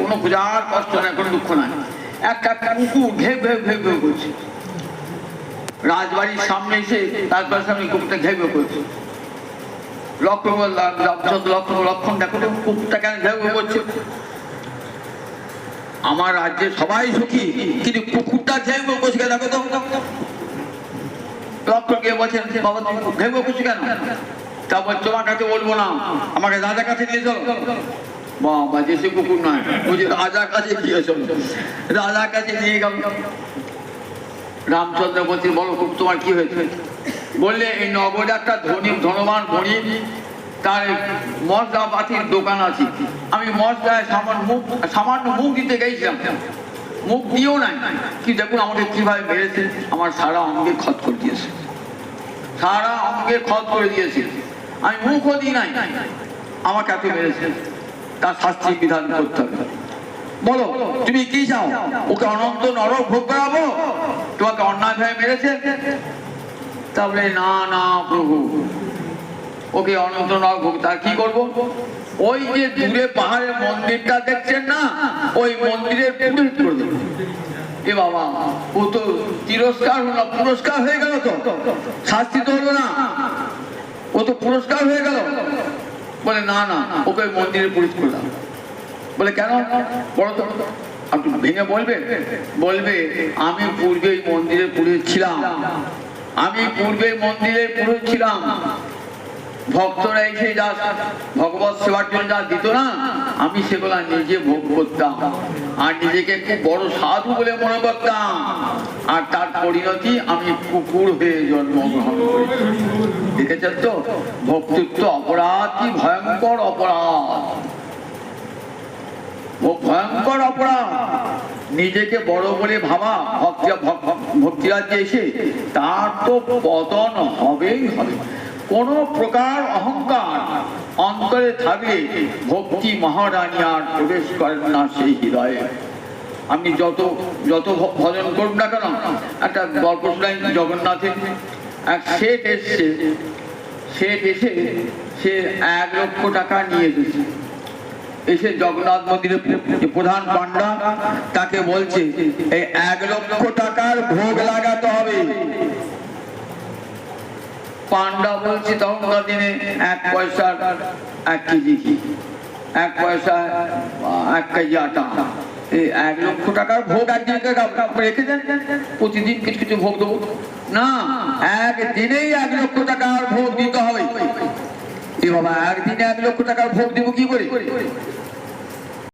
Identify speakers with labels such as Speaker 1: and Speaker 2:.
Speaker 1: কোনো কষ্ট কোনো দুঃখ নাই। একটা ঘে করছে। রাজবাড়ির সামনে এসে রাজবাড়ির সামনে কুকুরটা ঘে করছে। করলাম রামচন্দ্র লক্ষণ দেখো কুকুরটা কেন ঘে করছে? আমার রাজ্যে সবাই সুখী, কিন্তু কুকুরটা ঘে ঘে করছে দেখো তো? বলছেন বাবা, তুমি ঘে করছ কেন? তা বল তোমার কাছে বলব না, আমাকে দাদার কাছে নিয়ে চলো। বাবা, দেশে কুকুর নয় বুঝি রাজার কাছে গিয়েছিল রাজার কাছে নিয়ে গেল রামচন্দ্র বলছে বলো তোমার কি হয়েছে? বললে, এই নগরে একটা ধনী, ধনবান গরিব, তার মশলা পাতির দোকান আছে। আমি মশলায় সামান্য মুখ সামান্য মুখ দিতে গেছিলাম। মুখ দিয়েও নাই। কি দেখুন আমাকে কীভাবে মেরেছে আমার সারা অঙ্গে খত করে দিয়েছে। সারা অঙ্গে খত করে দিয়েছে। আমি মুখও দিই নাই। আমাকে এত মেরেছে তার শাস্তি বিধান করতে হবে। বলো, তুমি কি চাও? ওকে অনন্ত নরক ভোগ করাবো? তোমাকে অন্যায় ভাবে মেরেছে? তারপরে না না, প্রভু। ওকে অনন্ত নরক ভোগ, তার কি করব? ওই যে দূরে পাহাড়ের মন্দিরটা দেখছেন না, ওই মন্দিরের পুরোহিত করে দেবো এ বাবা, ও তো তিরস্কার হলো পুরস্কার হয়ে গেল তো। শাস্তি তো হলো না। ও তো পুরস্কার হয়ে গেল। বলে, না না, ওকে মন্দিরে পুলিশ করলাম বলে, কেন? বলো তো। আপনি ভেঙে বলবে বলবে, আমি পূর্বে মন্দিরে পুরোহিত ছিলাম। আমি পূর্বে মন্দিরে পুরোহিত ছিলাম। ভক্তরা এসে যা, ভগবত সেবার জন্য যা দিত না, আমি সেগুলা নিজে ভোগ করতাম। আর নিজেকে খুব বড় সাধু বলে মনে করতাম। আর তার পরিণতি আমি কুকুর হয়ে জন্মগ্রহণ করেছি দেখেছেন তো? ভক্তিত্ব অপরাধ কি ভয়ঙ্কর অপরাধ। ও ভয়ঙ্কর অপরাধ। নিজেকে বড় বলে ভাবা, ভক্তি ভক্তিরাজ্যে এসে, তার তো পতন হবেই হবে। কোন প্রকার অহংকার অন্তরে থাকলে ভক্তি মহারানী আর প্রবেশ করেন না সেই হৃদয়ে। আপনি যত যত ভজন করুন না কেন, একটা গল্প শুনাই জগন্নাথের। এক শেঠ এসছে, শেঠ এসে সে এক লক্ষ টাকা নিয়ে এসেছে এসে জগন্নাথ মন্দিরের যে প্রধান পান্ডা তাকে বলছে, এই এক লক্ষ টাকার ভোগ লাগাতে হবে। পান্ডা বলছে তখনকার দিনে এক পয়সার এক কেজি ঘি, এক পয়সা, এক কেজি আটা। এক লক্ষ টাকার ভোগ একদিনকে রেখে দেন। প্রতিদিন কিছু কিছু ভোগ দেবো। না, একদিনেই এক লক্ষ টাকার ভোগ দিতে হবে। বাবা, একদিনে এক লক্ষ টাকার ভোগ দিব কি করে?